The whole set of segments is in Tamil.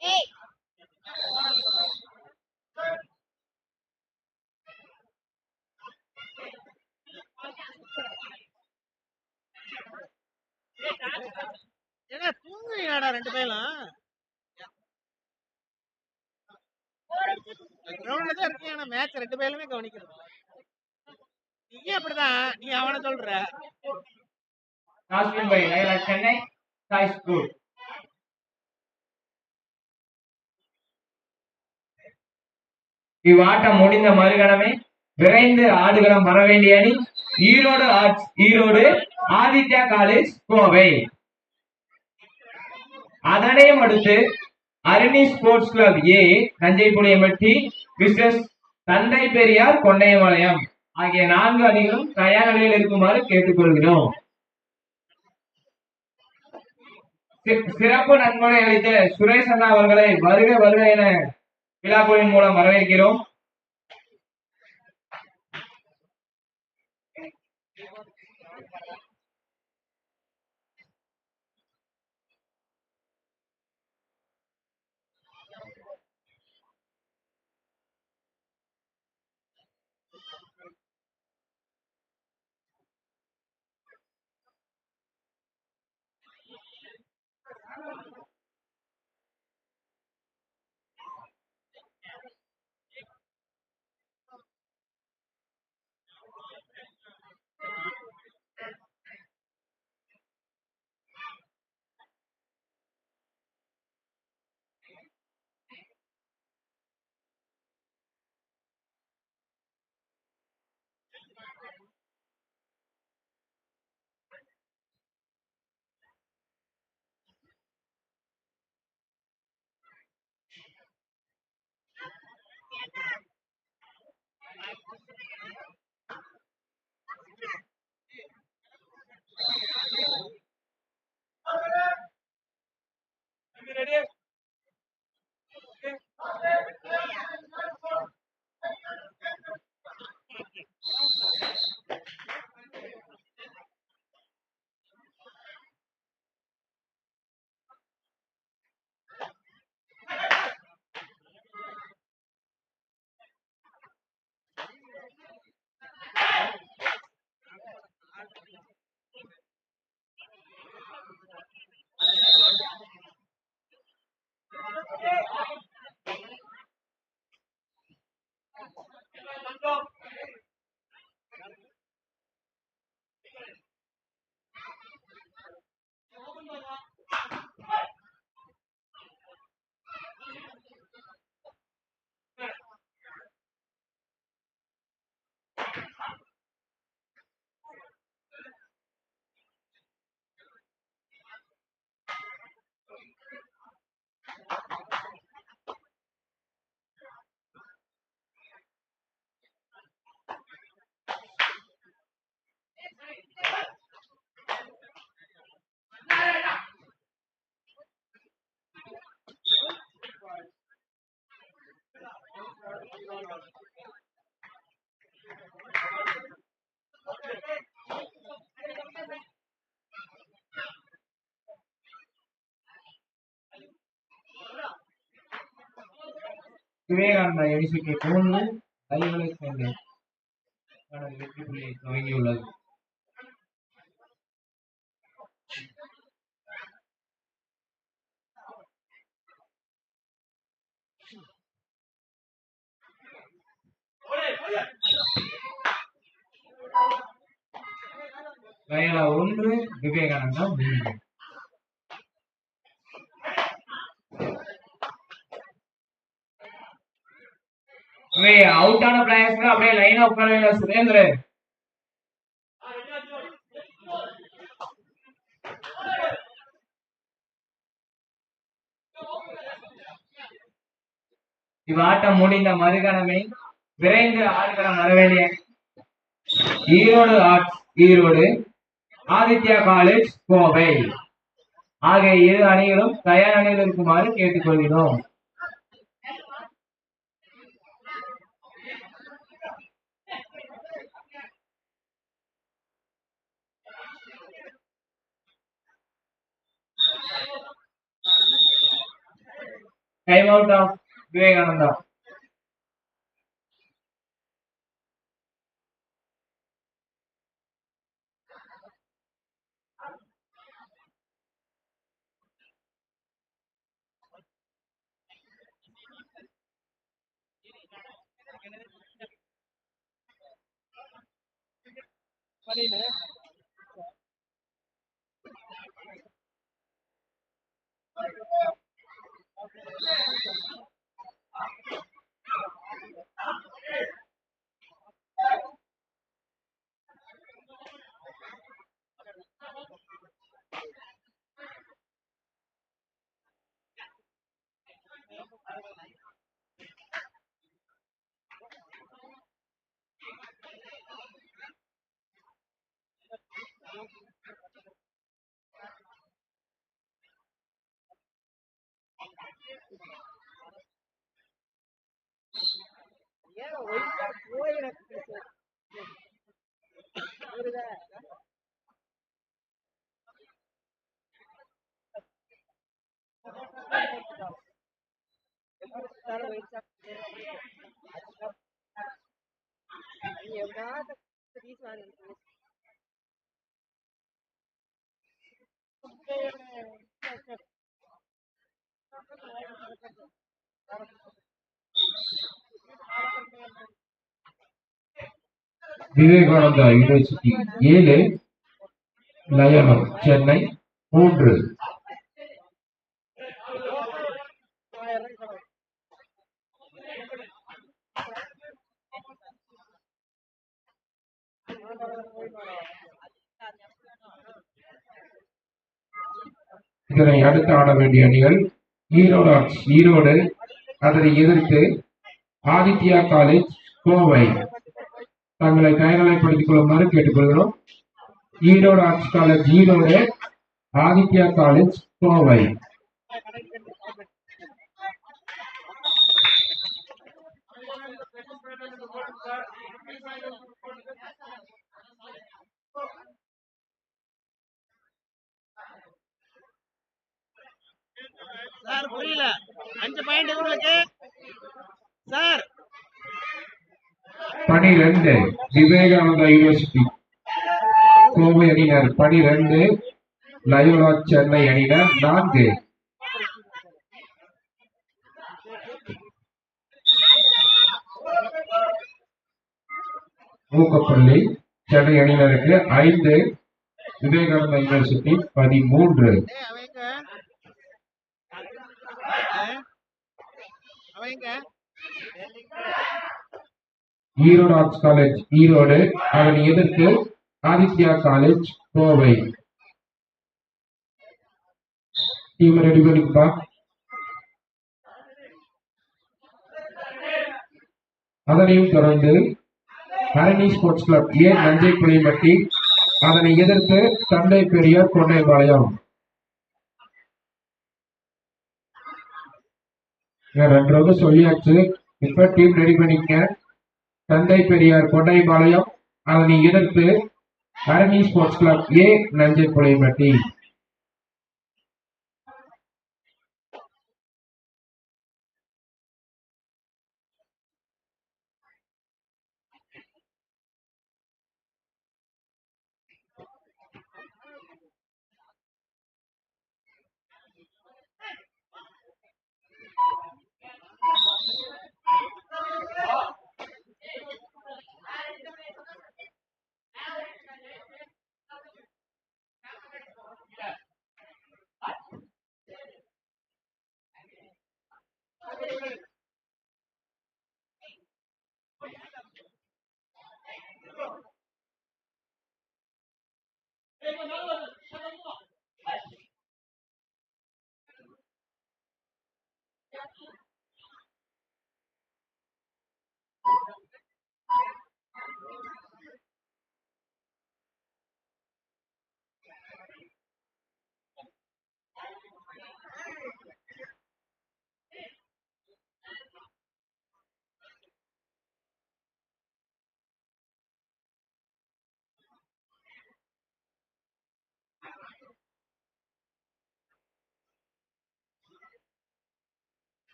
ஏய். ஏன்னா தூங்குறீங்களாடா ரெண்டு பேரும்? கிரவுண்ட்ல தான் இருக்கீங்க மேட்ச் ரெண்டு பேருமே கவனிக்கணும் நீ அப்படிதான். நீ அவனை சொல்ற. Last win by இவ்வாட்டம் முடிந்த மறுகணமே விரைந்து ஆடுகளம் வர வேண்டிய அணி ஈரோடு ஆர்ட்ஸ் ஈரோடு ஆதித்யா காலேஜ் கோவை. அதனையும் அடுத்து Aruni sports club A Thanjaipuliyampatti விசஸ் தந்தை பெரியார் கொண்டையமலையம் ஆகிய நான்கு அணிகளும் தயார் நிலையில் இருக்குமாறு கேட்டுக்கொள்கிறோம். சிறப்பு நன்கொடை அளித்த சுரேஷ் அண்ணா அவர்களை வருக வருக என விழாக்குழுவின் மூலம் வரவேற்கிறோம். ready? விவேகானந்தா எரிசுக்கு மூன்று கைகளை சேர்ந்த தனது வெற்றி புள்ளியை துவங்கியுள்ளது. லயலா ஒன்று விவேகானந்தா மூன்று. அவுட் ஆன பிளேயர்ஸ் அப்படியே லைனா உட்கார சுரேந்திர. இவ்வாட்டம் முடிந்த மறுகணமே விரைந்து ஆடுகளம் வரவேண்டிய ஈரோடு ஆர்ட்ஸ் ஈரோடு ஆதித்யா காலேஜ் கோவை. ஆகிய இரு அணிகளும் தயார் அணியில் இருக்குமாறு கேட்டுக்கொள்கிறோம். Time out of Vivekananda Vivekananda university ஏழு லயனம் சென்னை மூன்று. இதனை அடுத்து ஆட வேண்டிய அணிகள் ஈரோடு ஈரோடு அதனை எதிர்த்து ஆதித்யா காலேஜ் கோவை. தங்களை தயார்நிலைப்படுத்திக் கொள்ளுமாறு கேட்டுக்கொள்கிறோம். Erode arts college Erode Aditya college Kovai sir புரியல. அஞ்சு பாயிண்ட் உங்களுக்கு. சார் பனிரெண்டு. விவேகானந்தா யூனிவர்சிட்டி கோவை அணியினர் பனிரெண்டு. லயோலா சென்னை அணியினர் நான்கு. மூக்கப்பள்ளி சென்னை அணியினருக்கு ஐந்து. விவேகானந்தா யூனிவர்சிட்டி பதிமூன்று. அவங்க. ஈரோடு ஆர்ட்ஸ் காலேஜ் ஈரோடு அதனை எதிர்த்து Aditya college Kovai. Team ready பண்ணிப்பா அதனையும் தொடர்ந்து ஹரணி ஸ்போர்ட்ஸ் கிளப் ஏ நஞ்சை புலிமட்டி அதனை எதிர்த்து தந்தை பெரியார் கொண்டைபாளையம். ரெண்டு ரூபா சொல்லியாச்சு. இப்ப டீம் ரெடி பண்ணிக்க தந்தை பெரியார் கொண்டைபாளையம் அதனை எதிர்த்து Arani sports club A Nanjai Pulaiyampatti Oh!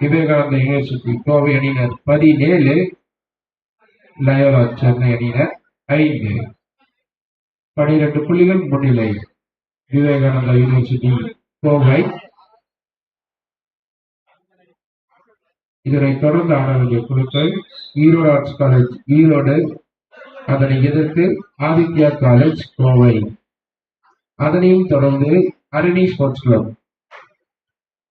Vivekananda university Kovai அணியினர் பதினேழு லயோலா சென்னை அணியினர் ஐந்து. பனிரெண்டு புள்ளிகள் முன்னிலை. விவேகானந்தா யூனிவர்சிட்டி கோவை. இதனைத் தொடர்ந்து ஆட வேண்டிய குழுக்கள் ஈரோடு ஆர்ட்ஸ் காலேஜ் ஈரோடு அதனை எதிர்த்து ஆதித்யா காலேஜ் கோவை. அதனையும் தொடர்ந்து அரணி ஸ்போர்ட்ஸ் கிளப்.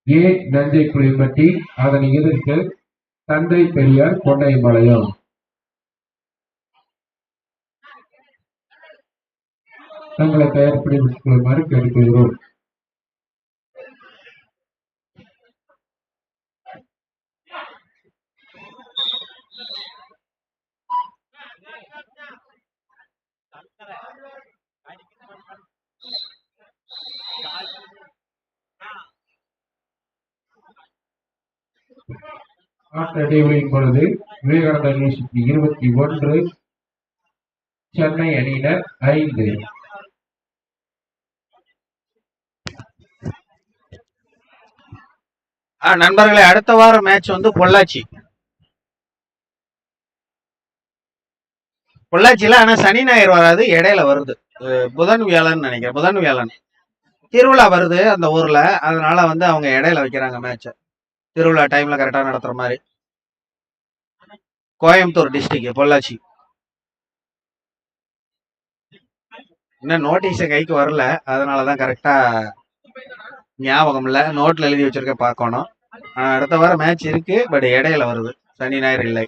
ஏ. நஞ்சை குளிர்பட்டி அதனை எதிர்த்து தந்தை பெரியார் கொண்டைமலையம் தங்களை தயார்படுத்திக் கொள்ளுமாறு கேட்டுக்கொள்கிறோம் இடைவெளியின் பொழுது விவேகானந்தா யூனிவர்சிட்டி இருபத்தி ஒன்று சென்னை அணியினர் ஐந்து. நண்பர்களே அடுத்த வாரம் மேட்ச் வந்து பொள்ளாச்சி. பொள்ளாச்சியில ஆனா சனி ஞாயிறு வராது இடையில வருது. புதன் வியாழன் நினைக்கிறேன். புதன் வியாழன். திருவிழா வருது அந்த ஊர்ல. அதனால வந்து அவங்க இடையில வைக்கிறாங்க மேட்ச திருவிழா டைம்ல கரெக்டா நடத்துற மாதிரி. கோயம்புத்தூர் டிஸ்ட்ரிக்ட் பொள்ளாச்சி. இன்னும் நோட்டீஸ் கைக்கு வரல. அதனாலதான் கரெக்டா ஞாபகம் இல்லை. நோட்ல எழுதி வச்சிருக்க பார்க்கணும். அடுத்த வாரம் மேட்ச் இருக்கு பட் இடையில வருது. சனி ஞாயிறு இல்லை.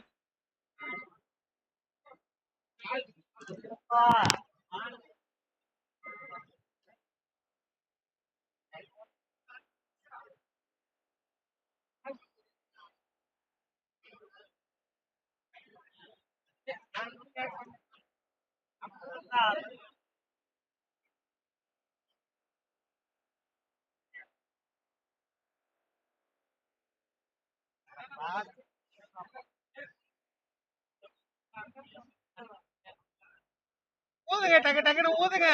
ஊதுங்க டக்கு டக்குன்னு ஊதுங்க.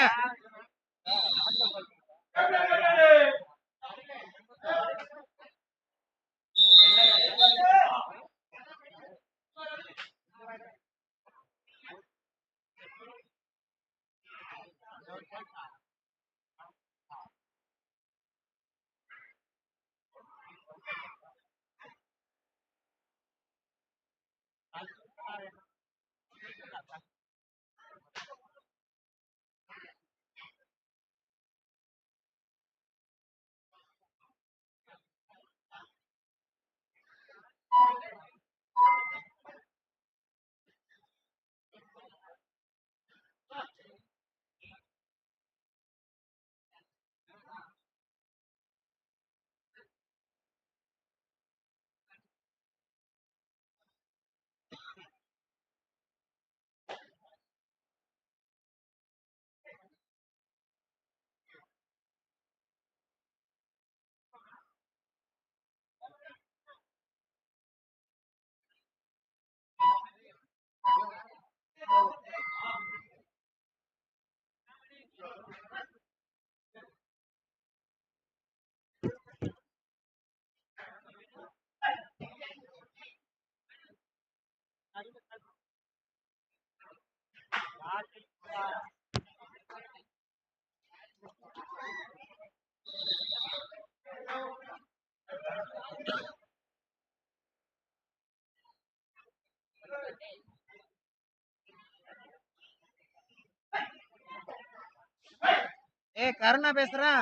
ए करना बेसरा।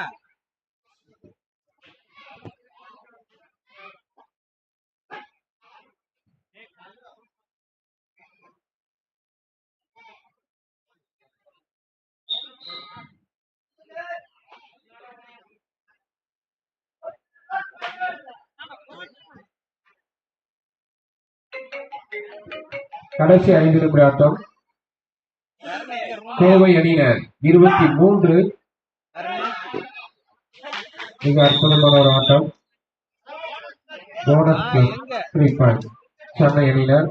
கடைசி ஐந்து நிமிட ஆட்டம். கோவை அணியினர் இருபத்தி மூன்று. மிக அற்புதமான ஒரு ஆட்டம். போனஸ் த்ரீ பாயிண்ட் சென்னை அணியினர்.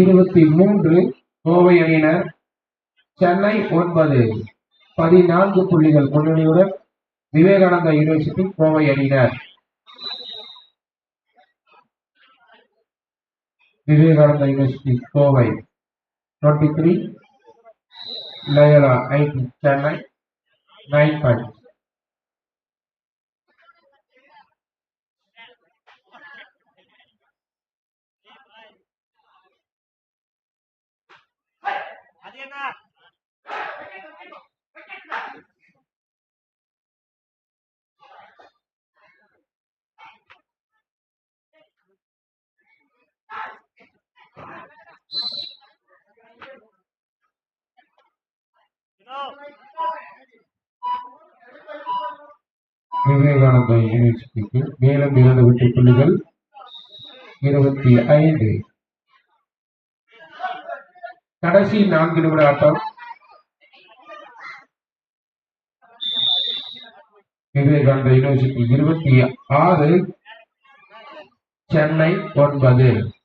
இருபத்தி மூன்று கோவை அணியினர் சென்னை ஒன்பது. பதினான்கு புள்ளிகள் முன்னணியுடன் விவேகானந்தா யூனிவர்சிட்டி கோவை அணியினர். Vivekananda university Kovai. Twenty three Loyola IT Chennai nine point Vivekananda யூனிவர்சிட்டிக்கு மேலும் இரண்டு வெற்றி புள்ளிகள் இருபத்தி ஐந்து. கடைசி நான்கு நிமிட ஆட்டம். விவேகானந்தா யூனிவர்சிட்டி இருபத்தி ஆறு. சென்னை ஒன்பது.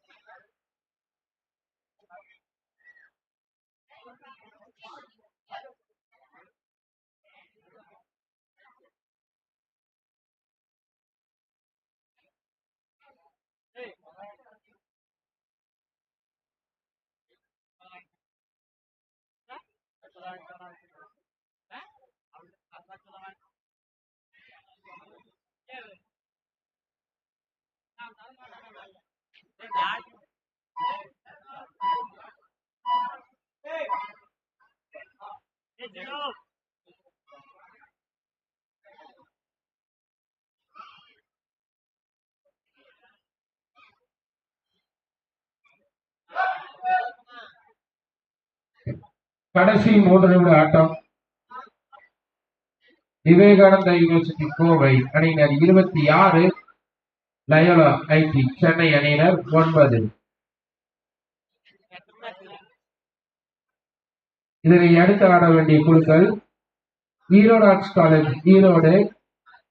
கடைசி மூன்று நிமிட ஆட்டம். விவேகானந்தா யூனிவர்சிட்டி கோவை அணியினர் இருபத்தி ஆறு லயோலா ஐடி சென்னை அணியினர் ஒன்பது. இதனை அடுத்து ஆட வேண்டிய குழுக்கள் ஈரோடு ஆர்ட்ஸ் காலேஜ் ஈரோடு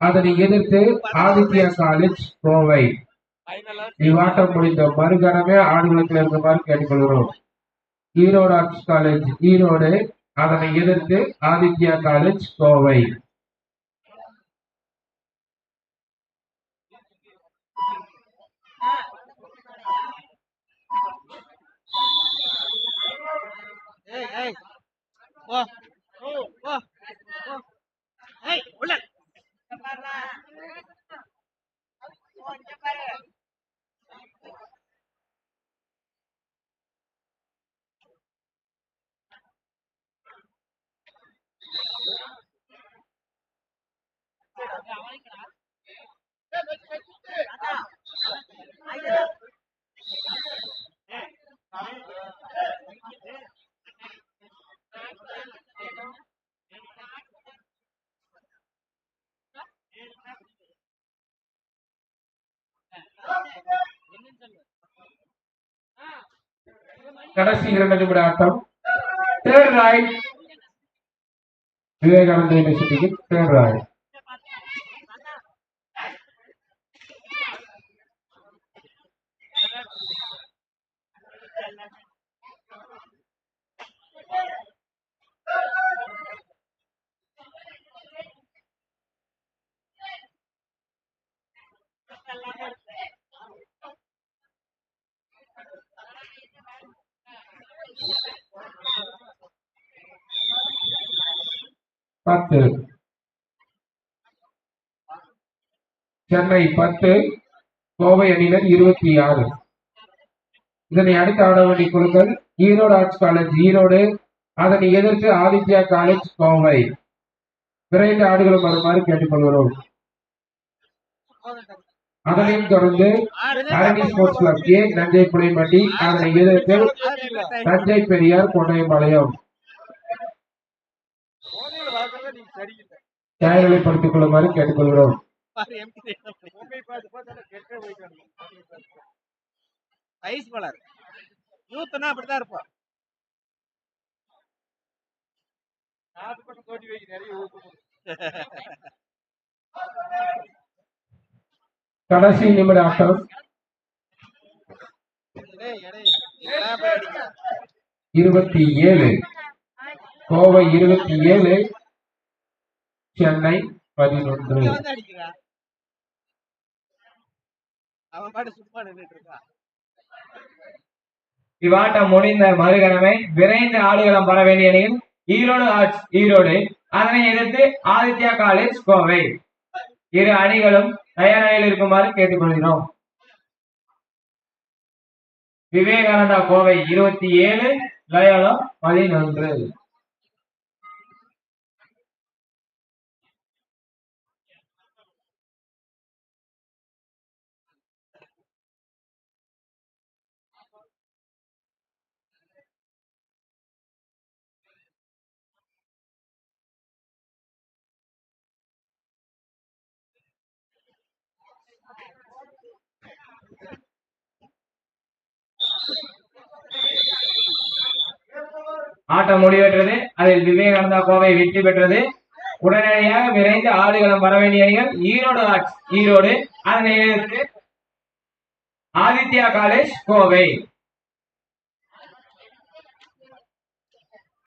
அதனை எதிர்த்து ஆதித்யா காலேஜ் கோவை. இவ்வாட்டம் முடிந்த மறுகணமே ஆடுகளத்தில் இருக்குமாறு கேட்டுக்கொள்கிறோம் ஈரோடு ஆர்ட்ஸ் காலேஜ் ஈரோடு அதனை எதிர்த்து ஆதித்யா காலேஜ் கோவை. 走 கடைசி இரண்டு நிமிட ஆட்டம் தேர்ட் ரைட் விவேகானந்த யூனிவர்சிட்டிக்கு தேர்ட் ராய்ட் பத்து. சென்னை பத்து கோவை அணியினர் இருபத்தி ஆறு. இதனை அடுத்து ஆட வேண்டிய குழுக்கள் ஈரோடு ஆர்ட்ஸ் காலேஜ் ஈரோடு அதனை எதிர்த்து ஆதித்யா காலேஜ் கோவை. விரைந்து ஆடுகளும் வருமாறு கேட்டுக்கொள்கிறோம். அதனையும் தொடர்ந்து அரங்கி ஸ்போர்ட்ஸ் கிளப் ஏ நஞ்சை புளியம்பட்டி அதனை எதிர்த்து தஞ்சை பெரியார் கொண்டையம்பாளையம் தயார்நிலைப்படுத்திக் கொள்ளுமாறு கேட்டுக்கொள்கிறோம். ஐஸ் மலர் யூத்னா அப்படிதான் இருப்போம் கடைசி நிமிட ஆட்டம். இருபத்தி ஏழு. கோவை இருபத்தி ஏழு சென்னை பதினொன்று இங்க வந்து அடிக்கிறா. அவன் பாட்டு சும்மா நின்னுட்டு இருக்கான் இவ்வாட்டம் முடிந்த மறுகணமே விரைந்து ஆடுகளம் வர வேண்டிய ஈரோடு ஆர்ட்ஸ் ஈரோடு. அதனை எதிர்த்து ஆதித்யா காலேஜ் கோவை. இரு அணிகளும் தயார் நிலையில் இருக்குமாறு கேட்டுக்கொள்கிறோம். விவேகானந்தா கோவை இருபத்தி ஏழு லயோலா பதினொன்று. ஆட்டம் முடிவெற்றது. அதில் விவேகானந்தா கோவை வெற்றி பெற்றது. உடனடியாக விரைந்து ஆடுகளம் வர வேண்டிய அணிகள் ஈரோடு ஆர்ட்ஸ் ஈரோடு. அதனை எதிர்த்து ஆதித்யா காலேஜ் கோவை.